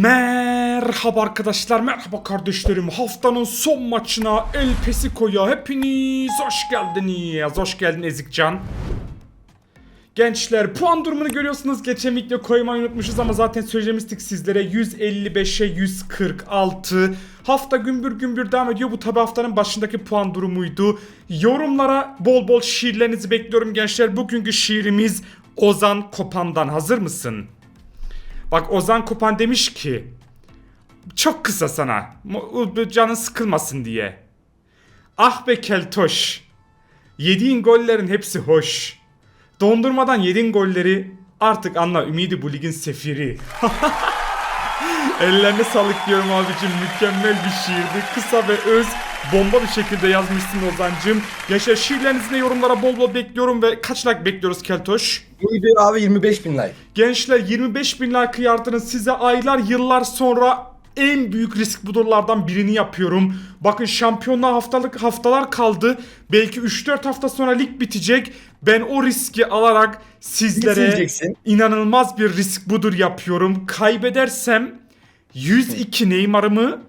Merhaba arkadaşlar, merhaba kardeşlerim. Haftanın son maçına El Pesico'ya hepiniz hoş geldiniz. Hoş geldin Ezikcan. Gençler puan durumunu görüyorsunuz. Geçen video koymayı unutmuşuz ama zaten söylemiştik sizlere. 155'e 146. Hafta gümbür gümbür devam ediyor. Bu tabi haftanın başındaki puan durumuydu. Yorumlara bol bol şiirlerinizi bekliyorum gençler. Bugünkü şiirimiz Ozan Kopan'dan. Hazır mısın? Bak Ozan Kopan demiş ki çok kısa sana canın sıkılmasın diye. Ah be keltoş. Yediğin gollerin hepsi hoş. Dondurmadan yediğin golleri artık anla Ümidi bu ligin sefiri. Ellerine sağlık diyorum abicim. Mükemmel bir şiirdi. Kısa ve öz. Bomba bir şekilde yazmışsın Ozan'cım. Gençler şiirlerinizi de yorumlara bol bol bekliyorum ve kaç like bekliyoruz Keltoş? Bu video abi 25 bin like. Gençler 25 bin like yardınız size aylar yıllar sonra en büyük risk budurlardan birini yapıyorum. Bakın şampiyonluğa haftalık haftalar kaldı. Belki 3-4 hafta sonra lig bitecek. Ben o riski alarak sizlere inanılmaz bir risk budur yapıyorum. Kaybedersem 102 Neymar'ımı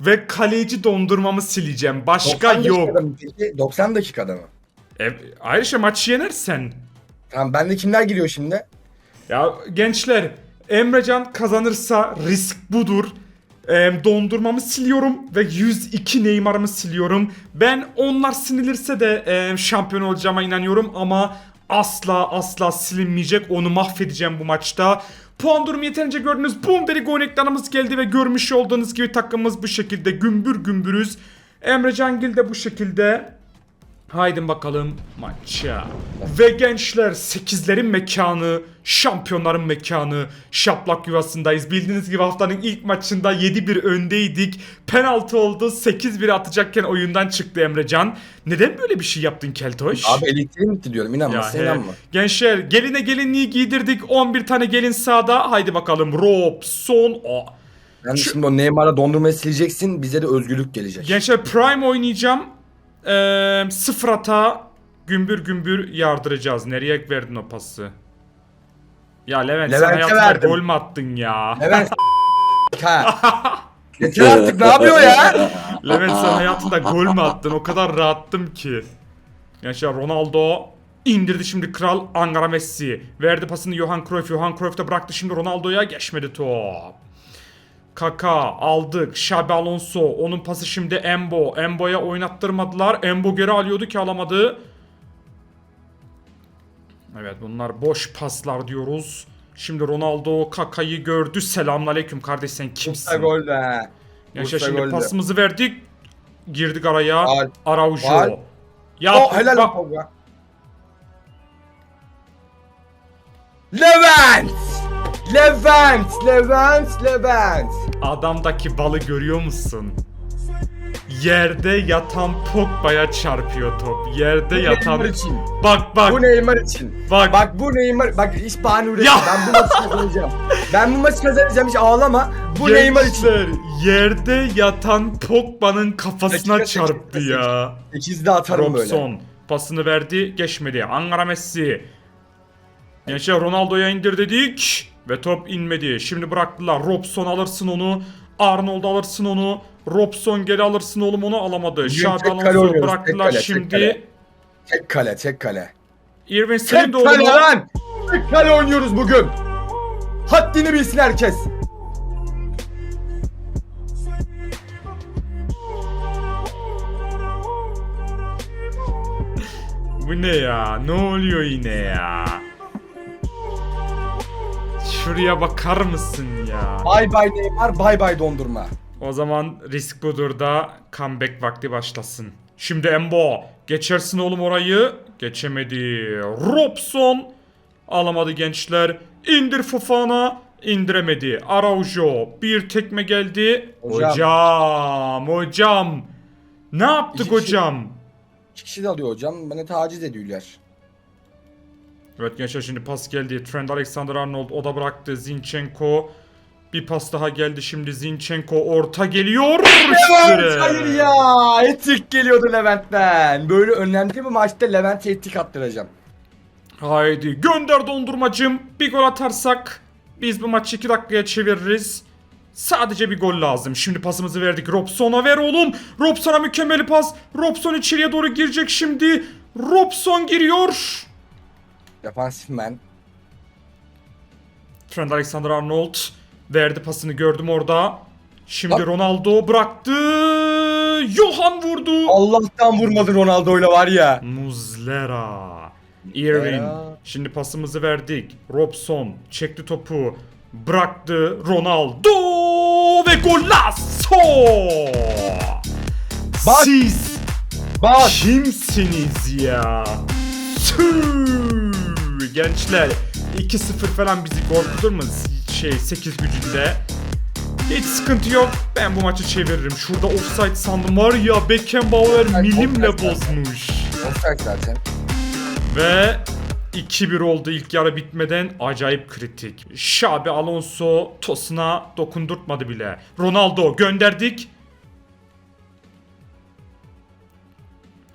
ve kaleci dondurmamı sileceğim. Başka 90 yok. dakikada mı peki? 90 dakikada mı? E, ayrıca maçı yenersen Tamam bende kimler giriyor şimdi? Ya gençler Emrecan kazanırsa risk budur. Ee, dondurmamı siliyorum ve 102 Neymar'ımı siliyorum. Ben onlar sinilirse de e, şampiyon olacağıma inanıyorum ama asla asla silinmeyecek. Onu mahvedeceğim bu maçta. Puan durumu yeterince gördünüz. Bomberi gol ekranımız geldi ve görmüş olduğunuz gibi takımımız bu şekilde gümbür gümbürüz. Emrecan Gil de bu şekilde. Haydi bakalım maça. Ve gençler 8'lerin mekanı, şampiyonların mekanı, şaplak yuvasındayız. Bildiğiniz gibi haftanın ilk maçında 7-1 öndeydik. Penaltı oldu. 8-1 atacakken oyundan çıktı Emrecan. Neden böyle bir şey yaptın Keltoş? Abi elektriğim gitti diyorum inanma sen he. inanma. Gençler geline gelinliği giydirdik. 11 tane gelin sağda. Haydi bakalım. Rob, son. O. Yani Şu- şimdi o Neymar'a dondurmayı sileceksin bize de özgürlük gelecek. Gençler Prime oynayacağım. Ee, sıfır hata gümbür gümbür yardıracağız. Nereye verdin o pası? Ya Levent sen Levent'e hayatında verdim. gol mü attın ya? Hemen ha. Yeter artık ne yapıyor ya? Levent sen hayatında gol mü attın? O kadar rahattım ki. Gençler Ronaldo indirdi şimdi kral Ankara Messi. Verdi pasını Johan Cruyff. Johan Cruyff da bıraktı şimdi Ronaldo'ya geçmedi top. Kaka aldık. Xabi Alonso. Onun pası şimdi Embo. Embo'ya oynattırmadılar. Embo geri alıyordu ki alamadı. Evet bunlar boş paslar diyoruz. Şimdi Ronaldo Kaka'yı gördü. Selamünaleyküm kardeş sen Bursa kimsin? gol be. Gençler Bursa şimdi goldü. pasımızı verdik. Girdik araya. Faul. Araujo. Faul. Ya Oh helal bak-. Levent! Levent! Levent! Levent! adamdaki balı görüyor musun? Yerde yatan Pogba'ya çarpıyor top. Yerde yatan... Neymar için. Bak bak. Bu Neymar için. Bak. Bak bu Neymar bak hiç bahane üretme. Ya. Ben bu maçı kazanacağım. ben bu maçı kazanacağım hiç ağlama. Bu Neymar için. Gençler, Yerde yatan Pogba'nın kafasına Dakika çarptı dakika ya. 8'de atarım böyle. Robson pasını verdi, geçmedi. Ankara Messi. Gençler Ronaldo'ya indir dedik ve top inmedi. Şimdi bıraktılar. Robson alırsın onu. Arnold alırsın onu. Robson geri alırsın oğlum onu alamadı. Tek kale Alonso bıraktılar tek kale, tek şimdi. kale. Tek kale, tek kale. Irving senin Tek de kale oğlum. lan! Tek kale oynuyoruz bugün. Haddini bilsin herkes. Bu ne ya? Ne oluyor yine ya? Şuraya bakar mısın ya? Bay bay Neymar, bay bay dondurma. O zaman risk budur da comeback vakti başlasın. Şimdi Embo. Geçersin oğlum orayı. Geçemedi. Robson. Alamadı gençler. İndir Fofana. indiremedi. Araujo. Bir tekme geldi. Hocam. Hocam. Hocam. Ne yaptık İki kişi- hocam? İki kişi de alıyor hocam. Bana taciz ediyorlar. Evet gençler şimdi pas geldi. Trent Alexander-Arnold o da bıraktı. Zinchenko. Bir pas daha geldi şimdi Zinchenko orta geliyor. Üstüne. hayır ya. Ettik geliyordu Levent'ten. Böyle önemli bir maçta Levent'e ettik attıracağım. Haydi gönder dondurmacım. Bir gol atarsak biz bu maçı 2 dakikaya çeviririz. Sadece bir gol lazım. Şimdi pasımızı verdik. Robson'a ver oğlum. Robson'a mükemmel pas. Robson içeriye doğru girecek şimdi. Robson giriyor. Defansif man. Trent Alexander-Arnold verdi pasını gördüm orada. Şimdi. Ronaldo bıraktı. Johan vurdu. Allah'tan vurmadın Ronaldo'yla var ya. Muzlera. Irvin. Muslera. Şimdi pasımızı verdik. Robson çekti topu. Bıraktı. Ronaldo ve golazo. Bak. Siz Bak. kimsiniz ya? Tüh! Gençler 2-0 falan bizi korkutur mu? Şey 8 gücünde. Hiç sıkıntı yok. Ben bu maçı çeviririm. Şurada offside sandım var ya Beckenbauer milimle bozmuş. Offside zaten. Ve 2-1 oldu ilk yarı bitmeden acayip kritik. Xabi Alonso tosuna dokundurtmadı bile. Ronaldo gönderdik.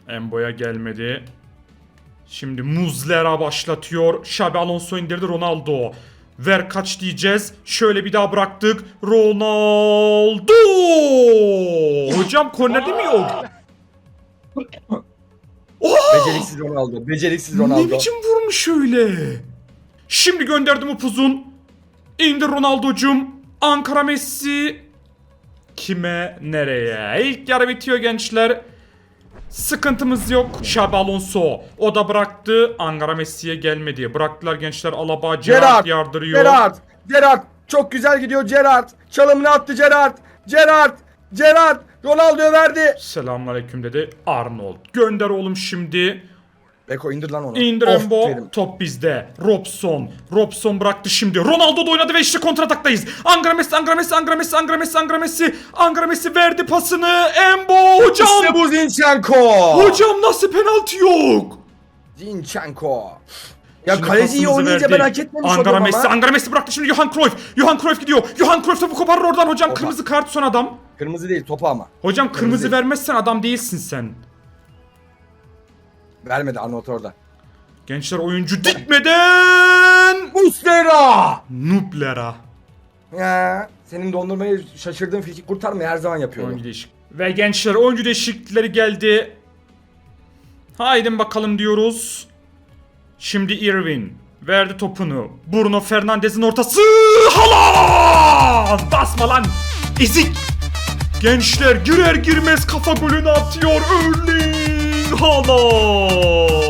Embo'ya gelmedi. Şimdi Muzlera başlatıyor. Xabi Alonso indirdi Ronaldo. Ver kaç diyeceğiz. Şöyle bir daha bıraktık. Ronaldo! Hocam kornerde mi yok? Beceriksiz Ronaldo. Beceriksiz Ronaldo. Ne biçim vurmuş öyle? Şimdi gönderdim upuzun. İndir Ronaldo'cum. Ankara Messi. Kime nereye? İlk yarı bitiyor gençler. Sıkıntımız yok. Xabi Alonso. O da bıraktı. Ankara Messi'ye gelmedi. Bıraktılar gençler. Alaba Gerrard. yardırıyor. Gerard. Gerard. Çok güzel gidiyor Gerard. Çalımını attı Gerard. Gerard. Gerard. Ronaldo'ya verdi. Selamünaleyküm dedi. Arnold. Gönder oğlum şimdi. Beko indir lan onu. Of Embo. dedim. Top bizde. Robson. Robson bıraktı şimdi. Ronaldo da oynadı ve işte kontrataktayız. Angara Messi, Angara Messi, Angara Messi, Angara Messi, Angara Messi. Angara Messi verdi pasını. Embo hocam. İşte bu Zinchenko. Hocam nasıl penaltı yok? Zinchenko. Ya Şimdi kaleci iyi pasımızı oynayınca verdik. ben hak etmemiş Angara oluyorum Messi, ama. Angara Messi bıraktı şimdi Johan Cruyff. Johan Cruyff gidiyor. Johan Cruyff topu koparır oradan hocam. Kırmızı kart son adam. Kırmızı değil topu ama. Hocam kırmızı, Kırmızı. vermezsen adam değilsin sen. Vermedi Arnold orada. Gençler oyuncu dikmeden Muslera. Nublera. Ya senin dondurmayı şaşırdığın frikik kurtarmayı her zaman yapıyorum. Oyuncu değişik. Ve gençler oyuncu değişiklikleri geldi. Haydi bakalım diyoruz. Şimdi Irvin verdi topunu. Bruno Fernandes'in ortası. Haaland! Basma lan. Ezik. Gençler girer girmez kafa golünü atıyor Erling Haaland.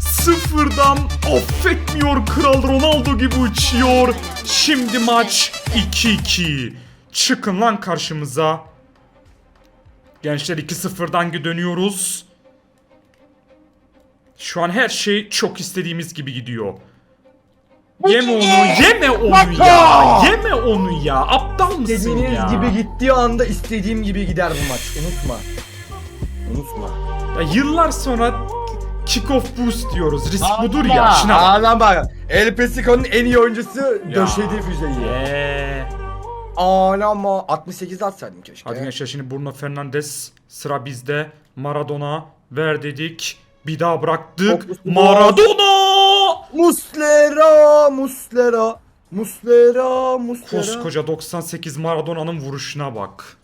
Sıfırdan affetmiyor Kral Ronaldo gibi uçuyor. Şimdi maç 2-2. Çıkın lan karşımıza. Gençler 2-0'dan dönüyoruz. Şu an her şey çok istediğimiz gibi gidiyor. Yeme onu, yeme onu ya. Yeme onu ya. Aptal mısın İstediğiniz ya? gibi gittiği anda istediğim gibi gider bu maç. Unutma. Unutma. Ya yıllar sonra kick off boost diyoruz. Risk budur ya. Şuna bak. Ağlama. El Pesico'nun en iyi oyuncusu döşedi füzeyi. Eee. Ağlama. 68'de atsaydım keşke. Hadi gençler şimdi Bruno Fernandes sıra bizde. Maradona ver dedik. Bir daha bıraktık. Fokus- Maradona! Muslera, Muslera, Muslera, Muslera. Koskoca 98 Maradona'nın vuruşuna bak.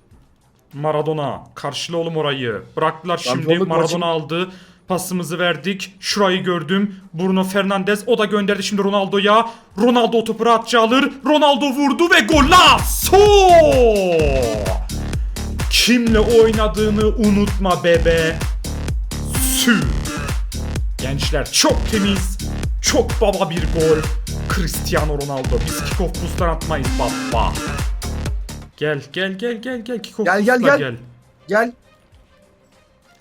Maradona karşıla oğlum orayı. Bıraktılar şimdi Maradona maçı- aldı. Pasımızı verdik. Şurayı gördüm. Bruno Fernandes o da gönderdi şimdi Ronaldo'ya. Ronaldo o topu rahatça alır. Ronaldo vurdu ve golazo! Kimle oynadığını unutma bebe. Sü. Gençler çok temiz, çok baba bir gol. Cristiano Ronaldo. Biz kick-off atmayız baba. Gel gel gel gel gel kick-off Gel, gel, boost'la gel. Gel.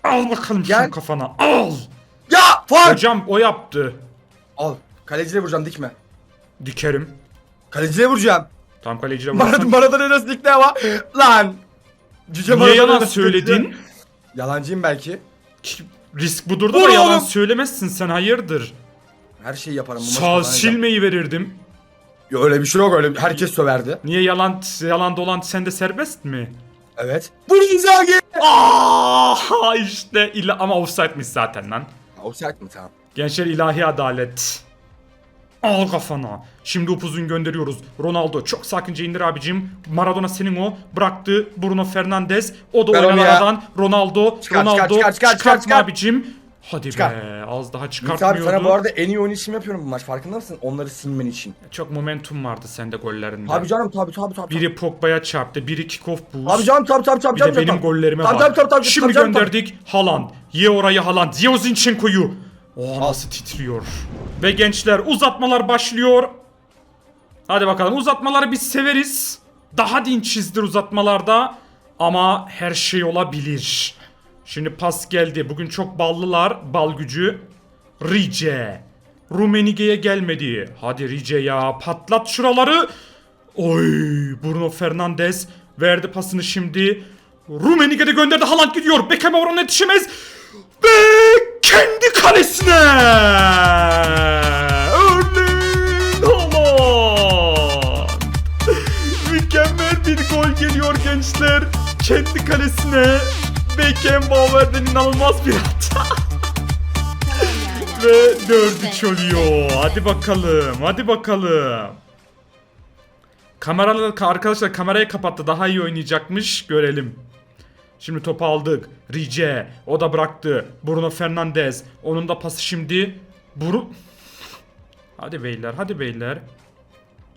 Al bakalım Gel. şunu kafana. Al. Ya fuck. Hocam o yaptı. Al. Kaleciye vuracağım dikme. Dikerim. Kaleciye vuracağım. Tam kaleciyle Marad vurursan. Maradona nasıl dikti ama. Lan. Cüce Niye Maradona yalan nasıl söyledin? dikti? Yalancıyım belki. Ki- Risk budurda Vur da yalan oğlum. söylemezsin sen hayırdır. Her şeyi yaparım. bu Sağ silmeyi verirdim. Ya öyle bir şey yok öyle. Herkes söverdi. Niye yalan yalan dolan sende serbest mi? Evet. Vur Inzaghi. Aa işte ila ama offside'miş zaten lan. Offside mi tamam. Gençler ilahi adalet. Al kafana. Şimdi upuzun gönderiyoruz. Ronaldo çok sakince indir abicim. Maradona senin o. Bıraktı. Bruno Fernandes. O da aradan. Ronaldo. Çıkar, Ronaldo. çıkar, çıkar, çıkar, çıkartma çıkar. abicim. Hadi Çıkar. be. Az daha çıkartmıyordu. abi sana bu arada en iyi için yapıyorum bu maç farkında mısın? Onları silmen için. Çok momentum vardı sende gollerinde. Tabii canım tabii tabii tabii. Biri Pogba'ya çarptı. Biri kick-off boost. Abi canım tabii tabii tabii. Bir de benim gollerime Tabii, bak. tabii, tabii, tabii, Şimdi gönderdik. Haaland. Ye orayı Haaland. Ye o Zinchenko'yu. O nasıl titriyor. Ve gençler uzatmalar başlıyor. Hadi bakalım uzatmaları biz severiz. Daha dinçizdir uzatmalarda. Ama her şey olabilir. Şimdi pas geldi. Bugün çok ballılar. Bal gücü. Rice. Rumenige'ye gelmedi. Hadi Rice ya patlat şuraları. Oy Bruno Fernandes verdi pasını şimdi. Rumenige'de gönderdi. Haaland gidiyor. Beckham oradan yetişemez. Ve kendi kalesine. Erling Haaland. Mükemmel bir gol geliyor gençler. Kendi kalesine. Beckenbauer'den inanılmaz bir hata. Ve 4-3 oluyor. Hadi bakalım. Hadi bakalım. Kameralı arkadaşlar kamerayı kapattı. Daha iyi oynayacakmış. Görelim. Şimdi topu aldık. Rice. O da bıraktı. Bruno Fernandes. Onun da pası şimdi. Buru... Hadi beyler. Hadi beyler.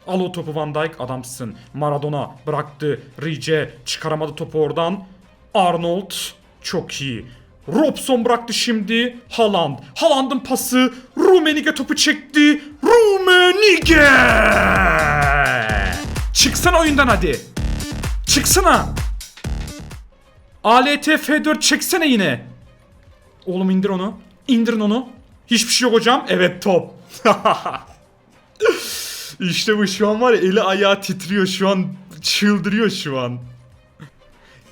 Al o topu Van Dijk adamsın. Maradona bıraktı. Rice çıkaramadı topu oradan. Arnold çok iyi. Robson bıraktı şimdi. Haaland. Haaland'ın pası. Rumenige topu çekti. Rumenige! Çıksana oyundan hadi. Çıksana. ALT F4 çeksene yine. Oğlum indir onu. İndirin onu. Hiçbir şey yok hocam. Evet top. İşte bu şu an var ya eli ayağı titriyor şu an çıldırıyor şu an.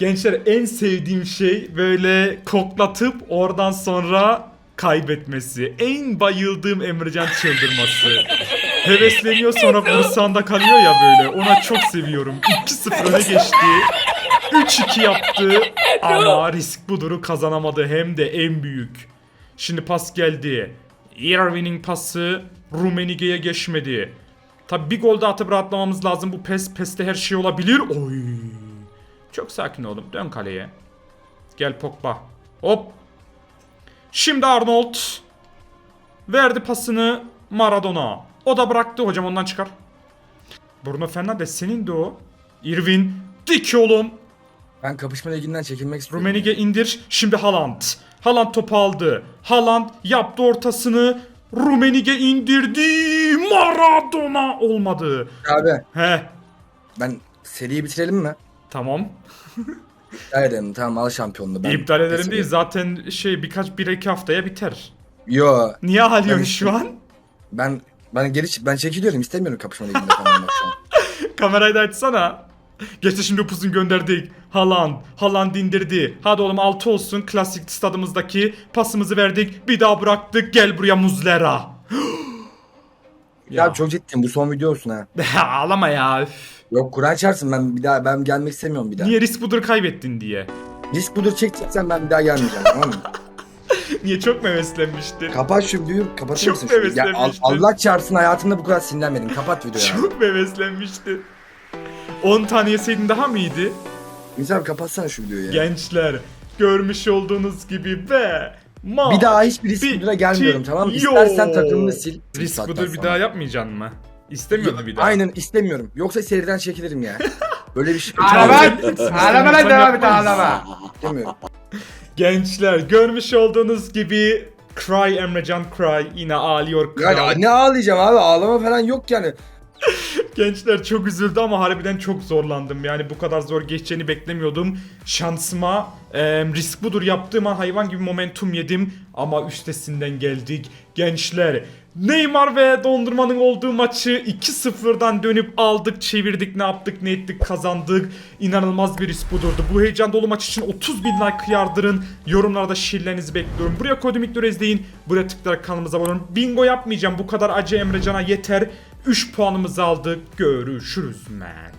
Gençler en sevdiğim şey böyle koklatıp oradan sonra kaybetmesi. En bayıldığım Emrecan çıldırması. Hevesleniyor sonra bursağında kalıyor ya böyle. Ona çok seviyorum. 2-0 öne geçti. 3-2 yaptı ama risk buduru kazanamadı hem de en büyük. Şimdi pas geldi. Irving'in pası Rumenige'ye geçmedi. Tabi bir gol daha atıp rahatlamamız lazım. Bu pes peste her şey olabilir. Oy. Çok sakin oğlum. Dön kaleye. Gel Pogba. Hop. Şimdi Arnold. Verdi pasını Maradona. O da bıraktı hocam ondan çıkar. Bruno Fernandes senin de o. Irvin. Dik oğlum. Ben kapışma liginden çekilmek istiyorum. Rumenige indir. Şimdi Haaland. Haaland topu aldı. Haaland yaptı ortasını. Rumenige indirdi. Maradona olmadı. Abi He. ben seriyi bitirelim mi? Tamam. İptal edelim tamam al şampiyonluğu. Ben İptal ederim değil. Zaten şey birkaç bir iki haftaya biter. Yo Niye halıyorsun Ben- şu an? ben ben geri ben çekiliyorum istemiyorum kapışma liginde falan bak şu an. Kamerayı da açsana. Geçti şimdi upuzun gönderdik. Haaland. Haaland indirdi. Hadi oğlum 6 olsun. Klasik stadımızdaki pasımızı verdik. Bir daha bıraktık. Gel buraya Muzlera. Ya. çok ciddiyim bu son video olsun ha. Ağlama ya. üf. Yok Kur'an çarpsın ben bir daha ben gelmek istemiyorum bir daha. Niye risk budur kaybettin diye. Risk budur çekeceksen ben bir daha gelmeyeceğim tamam mı? Niye çok mu heveslenmiştin? Kapat şu videoyu kapatır Çok mısın şunu? Ya, al-. Allah çarpsın hayatımda bu kadar sinirlenmedim. Kapat videoyu. Çok mu heveslenmiştin? 10 tane yeseydin daha mı iyiydi? Misal abi kapatsana şu videoyu ya. Gençler görmüş olduğunuz gibi be. Ma Bir daha hiçbir risk budura gelmiyorum tamam mı? İstersen takımını sil. Risk budur bir daha yapmayacaksın mı? İstemiyor musun bir daha? Aynen istemiyorum. Yoksa seriden çekilirim ya. Böyle bir şey Ağlama! Ağlama lan devam et ağlama. istemiyorum. Gençler görmüş olduğunuz gibi Cry Emrecan Cry yine ağlıyor Cry. Ya ne ağlayacağım abi ağlama falan yok yani. Gençler çok üzüldü ama harbiden çok zorlandım. Yani bu kadar zor geçeceğini beklemiyordum. Şansıma e, risk budur yaptığım an hayvan gibi momentum yedim. Ama üstesinden geldik. Gençler Neymar ve Dondurma'nın olduğu maçı 2-0'dan dönüp aldık, çevirdik, ne yaptık, ne ettik, kazandık. İnanılmaz bir risk budurdu. Bu heyecan dolu maç için 30 bin like yardırın. Yorumlarda şiirlerinizi bekliyorum. Buraya Kodemikleri izleyin. Buraya tıklayarak kanalımıza abone olun. Bingo yapmayacağım. Bu kadar acı Emrecan'a yeter. 3 puanımızı aldık. Görüşürüz man.